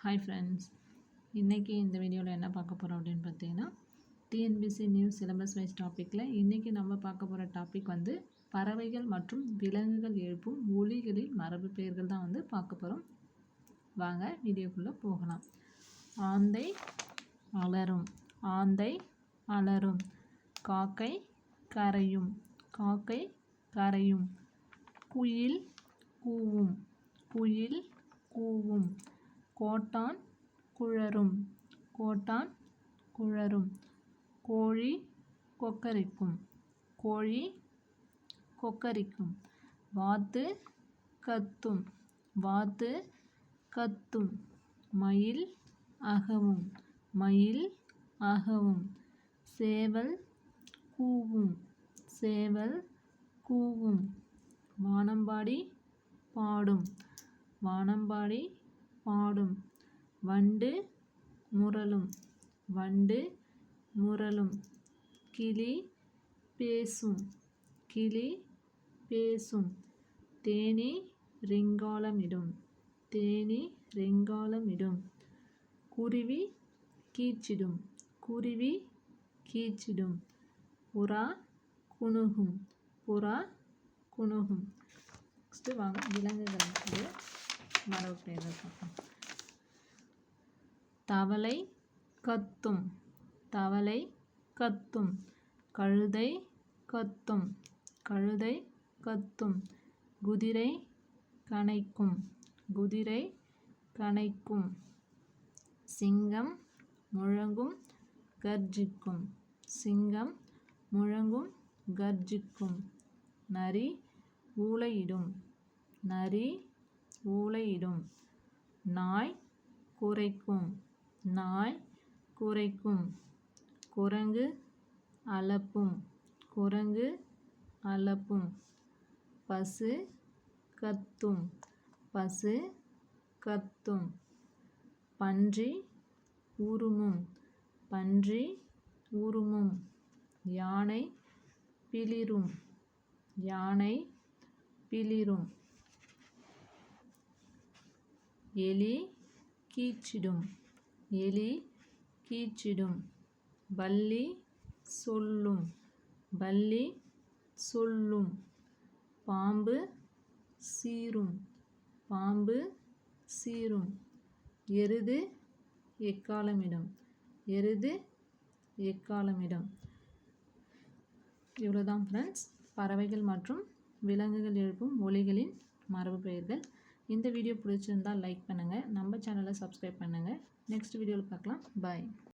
Hi friends இன்றைக்கி இந்த வீடியோவில் என்ன பார்க்க போகிறோம் அப்படின்னு பார்த்தீங்கன்னா டிஎன்பிசி நியூஸ் சிலபஸ் வைஸ் டாப்பிக்கில் இன்றைக்கி நம்ம பார்க்க போகிற டாபிக் வந்து பறவைகள் மற்றும் விலங்குகள் எழுப்பும் ஒலிகளின் மரபு பெயர்கள் தான் வந்து பார்க்க போகிறோம் வாங்க வீடியோக்குள்ளே போகலாம். ஆந்தை அலரும். ஆந்தை அலரும். காக்கை கரையும். காக்கை கரையும். குயில் கூவும். குயில் கூவும். கோட்டான் குழரும். கோட்டான் குழரும். கோழி கொக்கரிக்கும். கோழி கொக்கரிக்கும். வாத்து கத்தும். வாத்து கத்தும். மயில் அகவும். மயில் அகவும். சேவல் கூவும். சேவல் கூவும். வானம்பாடி பாடும். வானம்பாடி பாடும். வண்டு முரளும் வண்டு முரளும் கிளி பேசும். கிளி பேசும். தேனி ரிங்காலமிடும். தேனி ரிங்காலமிடும். குருவி கீச்சிடும். குருவி கீச்சிடும். புறா குணுகும். புறா குணுகும். நெக்ஸ்ட்டு வாங்க விலங்குகளுக்கு மரபு பெயர்கள் பார்ப்போம் தவளை கத்தும். தவளை கத்தும். கழுதை கத்தும். கழுதை கத்தும். குதிரை கனைக்கும் குதிரை கனைக்கும் சிங்கம் முழங்கும் கர்ஜிக்கும். சிங்கம் முழங்கும் கர்ஜிக்கும். நரி ஊளையிடும். நரி ஊளையிடும் நாய் குறைக்கும் நாய் குறைக்கும் குரங்கு அலப்பும். குரங்கு அலப்பும். பசு கத்தும். பசு கத்தும். பன்றி உருமும். பன்றி உருமும். யானை பிளிரும். யானை பிளிரும். எலி கீச்சிடும். எலி கீச்சிடும். பள்ளி சொல்லும். பள்ளி சொல்லும். பாம்பு சீரும். பாம்பு சீரும். எருது எக்காலமிடம். எருது எக்காலமிடம். இவ்வளோதான் ஃப்ரெண்ட்ஸ் பறவைகள் மற்றும் விலங்குகள் எழுப்பும் ஒலிகளின் மரபு பெயர்கள் இந்த வீடியோ பிடிச்சிருந்தால் லைக் பண்ணுங்கள் நம்ம சேனலை சப்ஸ்கிரைப் பண்ணுங்கள் நெக்ஸ்ட் வீடியோவில் பார்க்கலாம். பாய்